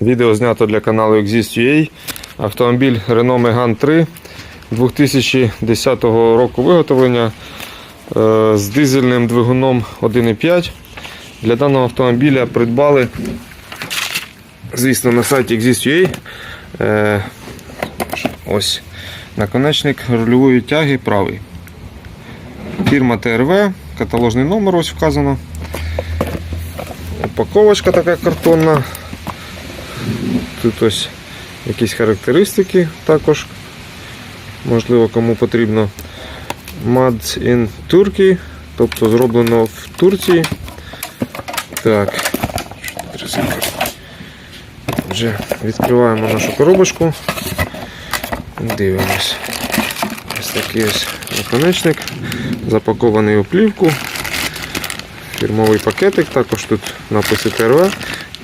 Відео знято для каналу Exist.ua. Автомобіль Renault Megane 3 2010 року виготовлення е, з дизельним двигуном 1.5. Для даного автомобіля придбали, звісно, на сайті Exist.ua. Е, Ось наконечник рульової тяги правий. Фірма ТРВ, каталожний номер ось вказано. Упаковочка така картонна. Тут ось якісь характеристики також. Можливо, кому потрібно. Made in Turkey, тобто зроблено в Турції. Так, вже відкриваємо нашу коробочку. Дивимось. Ось такий ось наконечник, запакований у плівку. Фірмовий пакетик, також тут написи ТРВ.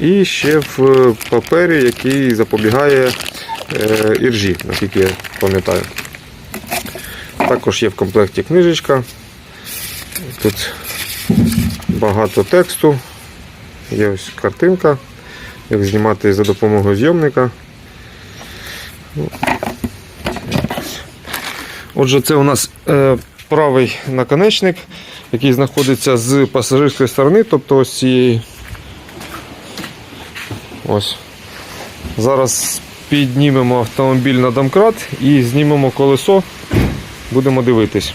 І ще в папері, який запобігає е, іржі, наскільки я пам'ятаю. Також є в комплекті книжечка. Тут багато тексту. Є ось картинка, як знімати за допомогою зйомника. Отже, це у нас е, правий наконечник, який знаходиться з пасажирської сторони, тобто ось цієї. Ось. Зараз піднімемо автомобіль на домкрат і знімемо колесо. Будемо дивитись.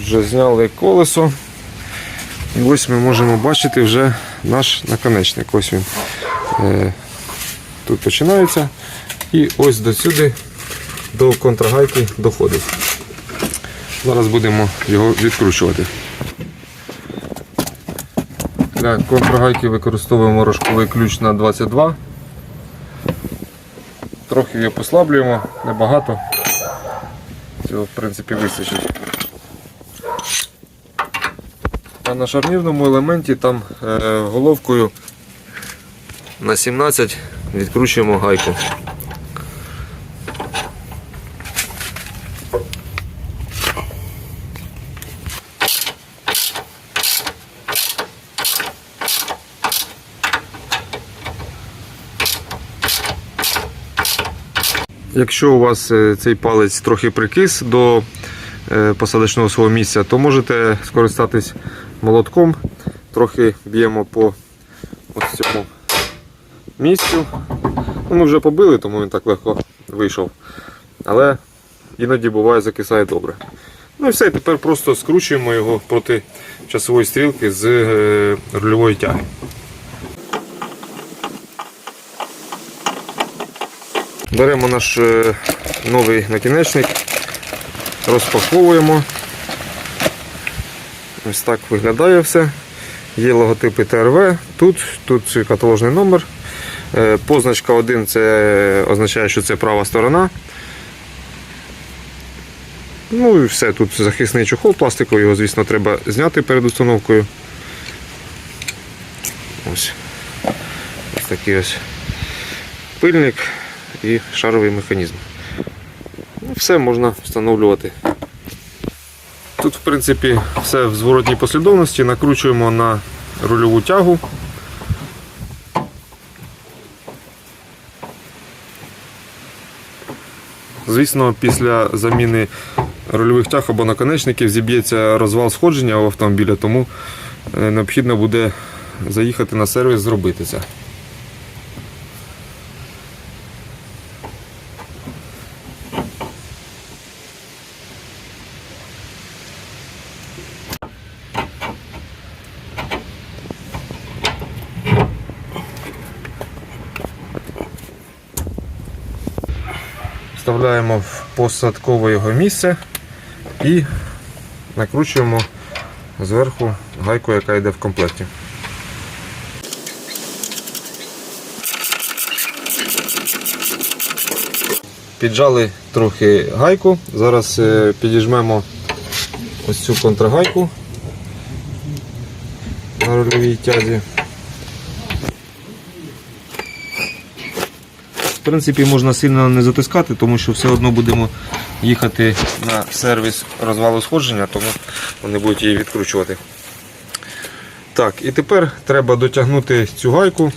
Вже зняли колесо. І ось ми можемо бачити вже наш наконечник. Ось він е, тут починається. І ось до сюди, до контрагайки доходить. Зараз будемо його відкручувати. Для контрагайки використовуємо рожковий ключ на 22. Трохи його послаблюємо, небагато. Цього в принципі вистачить. А на шарнірному елементі там е, головкою на 17 відкручуємо гайку. Якщо у вас е, цей палець трохи прикис до е, посадочного свого місця, то можете скористатись молотком. Трохи б'ємо по ось цьому місцю. Ну, ми вже побили, тому він так легко вийшов. Але іноді буває закисає добре. Ну і все, тепер просто скручуємо його проти часової стрілки з е, рульової тяги. Беремо наш е, новий накінечник, розпаковуємо. Ось так виглядає все. Є логотипи ТРВ, тут, тут каталожний номер. Е, Позначка 1 це означає, що це права сторона. Ну і все, тут захисний чохол пластиковий, його, звісно, треба зняти перед установкою. Ось. Ось такий ось пильник і шаровий механізм. Ну, все можна встановлювати. Тут, в принципі, все в зворотній послідовності. Накручуємо на рульову тягу. Звісно, після заміни рульових тяг або наконечників зіб'ється розвал сходження у автомобіля, тому е, необхідно буде заїхати на сервіс зробити це. Вставляємо в посадкове його місце і накручуємо зверху гайку, яка йде в комплекті. Піджали трохи гайку. Зараз е, підіжмемо ось цю контрагайку на рульовій тязі. Принципі, можна сильно не затискати, тому що все одно будемо їхати на сервіс розвалу сходження, тому вони будуть її відкручувати. Так, і тепер треба дотягнути цю гайку.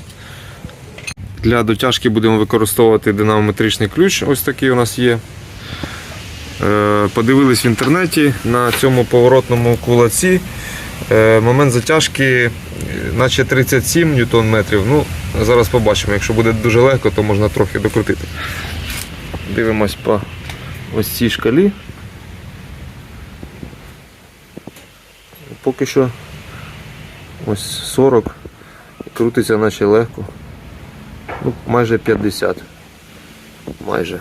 Для дотяжки будемо використовувати динамометричний ключ. Ось такий у нас є. Е, Подивились в інтернеті на цьому поворотному кулаці. Е, Момент затяжки е, наче 37 ньютон метрів. Ну, зараз побачимо. Якщо буде дуже легко, то можна трохи докрутити. Дивимось по ось цій шкалі. Поки що ось 40. Крутиться наче легко. Ну, майже 50. Майже.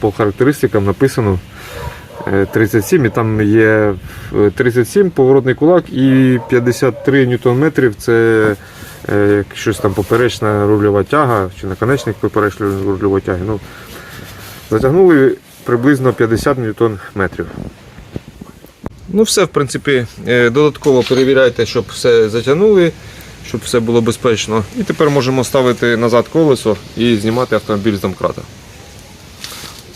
По характеристикам написано 37 і там є е, 37 поворотний кулак і 53 ньютон метрів це е, щось там поперечна рульова тяга чи наконечник поперечної рульової тяги. Ну, затягнули приблизно 50 ньютон метрів. Ну, все, в принципі, е, додатково перевіряйте, щоб все затягнули, щоб все було безпечно. І тепер можемо ставити назад колесо і знімати автомобіль з домкрата.